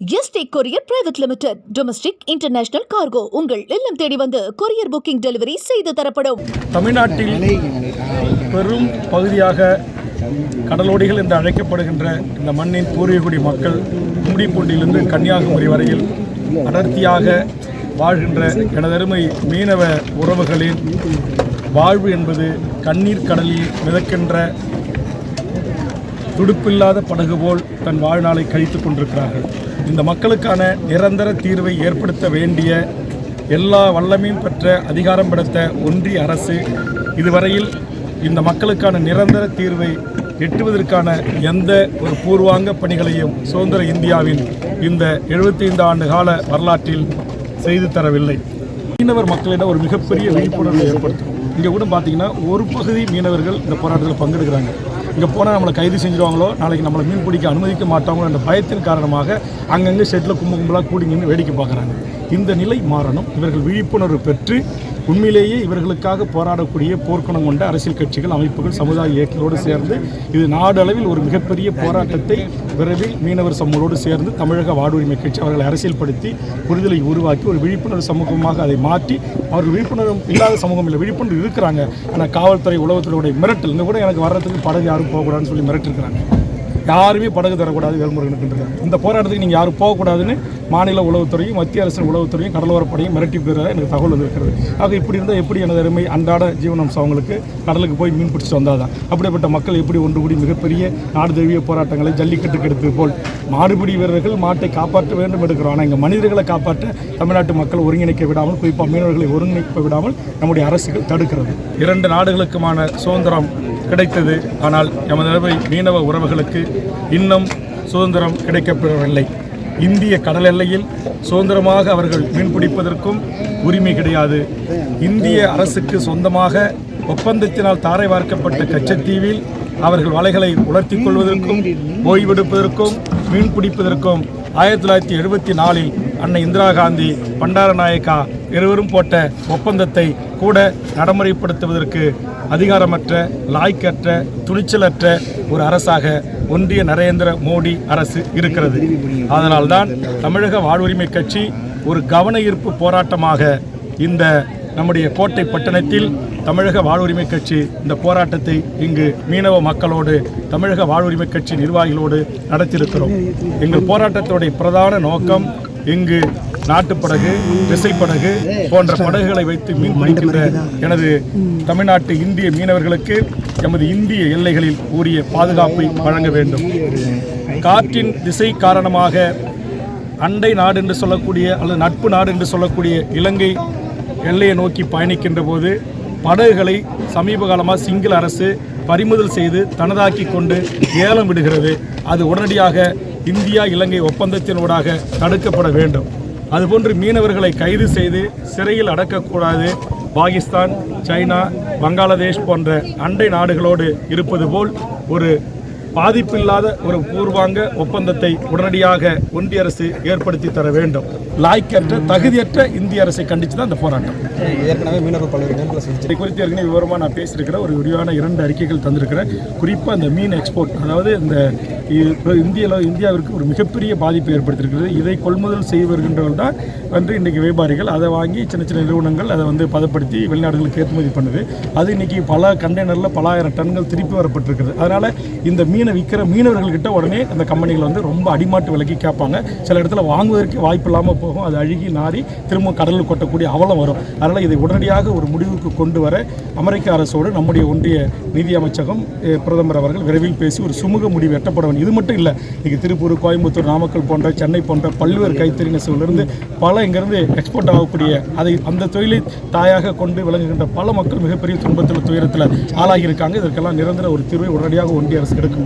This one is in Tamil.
S T courier private limited. Domestic international cargo உங்கள் இல்லம் தேடி வந்து கொரியர் புக்கிங் டெலிவரி செய்து தரப்படும். தமிழ்நாட்டில் பெரும் பகுதியாக கடலோடிகள் என்று அழைக்கப்படுகின்ற இந்த மண்ணின் பூர்வீகுடி மக்கள் கும்மிடிப்பூண்டிலிருந்து கன்னியாகுமரி வரையில் அடர்த்தியாக வாழ்கின்ற எனதருமை மீனவ உறவுகளின் வாழ்வு என்பது கண்ணீர் கடலில் மிதக்கின்ற துடுப்பில்லாத படகு போல் தன் வாழ்நாளை கழித்துக் கொண்டிருக்கிறார்கள். இந்த மக்களுக்கான நிரந்தர தீர்வை ஏற்படுத்த வேண்டிய எல்லா வல்லமையும் பெற்ற அதிகாரம் படுத்த ஒன்றிய அரசு இதுவரையில் இந்த மக்களுக்கான நிரந்தர தீர்வை எட்டுவதற்கான எந்த ஒரு பூர்வாங்க பணிகளையும் சுதந்திர இந்தியாவின் இந்த 75 ஆண்டு கால வரலாற்றில் செய்து தரவில்லை. மீனவர் மக்களிடம் ஒரு மிகப்பெரிய விழிப்புணர்வை ஏற்படுத்தும். இங்கே கூட பார்த்தீங்கன்னா ஒரு பகுதி மீனவர்கள் இந்த போராட்டத்தில் பங்கெடுக்கிறாங்க. இங்கே போனால் நம்மளை கைது செஞ்சுருவாங்களோ நாளைக்கு நம்மளை மீன் பிடிக்க அனுமதிக்க மாட்டாங்களோ என்ற பயத்தின் காரணமாக அங்கங்கே செட்டில் கும்ப கும்பலாக கூடி நின்று வேடிக்கை பார்க்குறாங்க. இந்த நிலை மாறணும். இவர்கள் விழிப்புணர்வு பெற்று உண்மையிலேயே இவர்களுக்காக போராடக்கூடிய போர்க்குணம் கொண்ட அரசியல் கட்சிகள் அமைப்புகள் சமுதாய இயக்கங்களோடு சேர்ந்து இது நாடளவில் ஒரு மிகப்பெரிய போராட்டத்தை விரைவில் மீனவர் சமூகத்தோடு சேர்ந்து தமிழக வாடுரிமை கட்சி அவர்களை அரசியல்படுத்தி புரிதலை உருவாக்கி ஒரு விழிப்புணர்வு சமூகமாக அதை மாற்றி அவர்கள் விழிப்புணர்வு இல்லாத சமூகம் இல்லை விழிப்புணர்வு இருக்கிறாங்க. ஆனால் காவல்துறை உளவுத்துறையுடைய மிரட்டல் இந்த கூட எனக்கு வர்றதுக்கு படகு யாரும் போகக்கூடாதுன்னு சொல்லி மிரட்டிருக்கிறாங்க. யாருமே படகு தரக்கூடாது வேல்முருகனுக்கு இந்த போராட்டத்துக்கு நீங்கள் யாரும் போகக்கூடாதுன்னு மாநில உளவுத்துறையும் மத்திய அரசின் உளவுத்துறையும் கடலோரப்படையும் மிரட்டி பெறுவதாக எனக்கு தகவல் வந்திருக்கிறது. ஆக இப்படி இருந்தால் எப்படி எனது அருமை அன்றாட ஜீவனம்சம் அவங்களுக்கு கடலுக்கு போய் மீன் பிடிச்சிட்டு வந்தால் தான் அப்படிப்பட்ட மக்கள் எப்படி ஒன்று கூடி மிகப்பெரிய நாடு தழுவிய போராட்டங்களை ஜல்லிக்கட்டுக்கு எடுத்தது போல் மாடுபிடி வீரர்கள் மாட்டை காப்பாற்ற வேண்டும் எடுக்கிறோம். ஆனால் இங்கே மனிதர்களை காப்பாற்ற தமிழ்நாட்டு மக்கள் ஒருங்கிணைக்க விடாமல் குறிப்பாக மீனவர்களை ஒருங்கிணைக்க விடாமல் நம்முடைய அரசுகள் தடுக்கிறது. இரண்டு நாடுகளுக்குமான சுதந்திரம் கிடைத்தது. ஆனால் எமது மீனவ உறவுகளுக்கு இன்னும் சுதந்திரம் கிடைக்கப்பெறவில்லை. இந்திய கடல் எல்லையில் சுதந்திரமாக அவர்கள் மீன்பிடிப்பதற்கும் உரிமை கிடையாது. இந்திய அரசுக்கு சொந்தமாக ஒப்பந்தத்தினால் தாரை வார்க்கப்பட்ட கச்சத்தீவில் அவர்கள் வலைகளை உலர்த்திக் கொள்வதற்கும் ஓய்வெடுப்பதற்கும் மீன் பிடிப்பதற்கும் ஆயிரத்தி தொள்ளாயிரத்தி எழுபத்தி நாலில் அன்னை இந்திரா காந்தி பண்டாரநாயக்கா இருவரும் போட்ட ஒப்பந்தத்தை கூட நடைமுறைப்படுத்துவதற்கு அதிகாரமற்ற லாய்க்கற்ற துணிச்சலற்ற ஒரு அரசாக ஒன்றிய நரேந்திர மோடி அரசு இருக்கிறது. அதனால்தான் தமிழக வாழ்வுரிமை கட்சி ஒரு கவன ஈர்ப்பு போராட்டமாக இந்த நம்முடைய கோட்டை பட்டணத்தில் தமிழக வாழ்வுரிமை கட்சி இந்த போராட்டத்தை இங்கு மீனவ மக்களோடு தமிழக வாழ்வுரிமை கட்சி நிர்வாகிகளோடு நடத்தியிருக்கிறோம். எங்கள் போராட்டத்தோடைய பிரதான நோக்கம் இங்கு நாட்டுப்படகு விசைப்படகு போன்ற படகுகளை வைத்து மீன் பிடிக்கின்ற எனது தமிழ்நாட்டு இந்திய மீனவர்களுக்கு எமது இந்திய எல்லைகளில் உரிய பாதுகாப்பை வழங்க வேண்டும். காற்றின் திசை காரணமாக அண்டை நாடு என்று சொல்லக்கூடிய அல்லது நட்பு நாடு என்று சொல்லக்கூடிய இலங்கை எல்லையை நோக்கி பயணிக்கின்ற போது படகுகளை சமீப காலமாக சிங்கள அரசு பறிமுதல் செய்து தனதாக்கி கொண்டு ஏலம் விடுகிறது. அது உடனடியாக இந்தியா இலங்கை ஒப்பந்தத்தினூடாக தடுக்கப்பட வேண்டும். அதுபோன்று மீனவர்களை கைது செய்து சிறையில் அடக்கக்கூடாது. பாகிஸ்தான் சைனா வங்காளதேஷ் போன்ற அண்டை நாடுகளோடு இருப்பது போல் ஒரு பாதிப்பில்லாத ஒரு பூர்வாங்க ஒப்பந்தத்தை உடனடியாக ஒன்றிய அரசு ஏற்படுத்தி தர வேண்டும். லாய்க்கற்ற தகுதியற்ற இந்திய அரசை கண்டித்து தான் இந்த போராட்டம். ஏற்கனவே மீனவர் பல்வேறு குறித்து ஏற்கனவே விவரமாக நான் பேசியிருக்கிறேன். ஒரு விரிவான இரண்டு அறிக்கைகள் தந்திருக்கிறேன். குறிப்பாக இந்த மீன் எக்ஸ்போர்ட் அதாவது இந்த இந்தியாவில் இந்தியாவிற்கு ஒரு மிகப்பெரிய பாதிப்பை ஏற்படுத்தியிருக்கிறது. இதை கொள்முதல் செய்து வருகின்றவர்கள் தான் வந்து இன்றைக்கி வியாபாரிகள். அதை வாங்கி சின்ன சின்ன நிறுவனங்கள் அதை வந்து பதப்படுத்தி வெளிநாடுகளுக்கு ஏற்றுமதி பண்ணுது. அது இன்றைக்கி பல கண்டெய்னரில் பல ஆயிரம் டன்கள் திருப்பி வரப்பட்டிருக்கிறது. அதனால் இந்த மீனை விற்கிற மீனவர்கள்கிட்ட உடனே அந்த கம்பெனிகள் வந்து ரொம்ப அடிமாட்டு விலைக்கு கேட்பாங்க. சில இடத்துல வாங்குவதற்கு வாய்ப்பு இல்லாமல் போகும். அது அழுகி நாரி திரும்ப கடலில் கொட்டக்கூடிய அவலம் வரும். அதனால் இதை உடனடியாக ஒரு முடிவுக்கு கொண்டு வர அமெரிக்க அரசோடு நம்முடைய ஒன்றிய நிதி அமைச்சகம் பிரதமர் அவர்கள் விரைவில் பேசி ஒரு சுமூக முடிவு எட்டப்பட வேண்டும். இது மட்டும் இல்லை இன்றைக்கி திருப்பூர் கோயம்புத்தூர் நாமக்கல் போன்ற சென்னை போன்ற பல்வேறு கைத்தறி நெசவிலிருந்து பல இங்கிருந்து எக்ஸ்போர்ட் ஆகக்கூடிய அதை அந்த தொழிலை தாயாக கொண்டு விளங்குகின்ற பல மக்கள் மிகப்பெரிய துன்பத்தில் துயரத்தில் ஆளாகியிருக்காங்க. இதற்கெல்லாம் நிரந்தர ஒரு தீர்வை உடனடியாக ஒன்றிய அரசு எடுக்கும்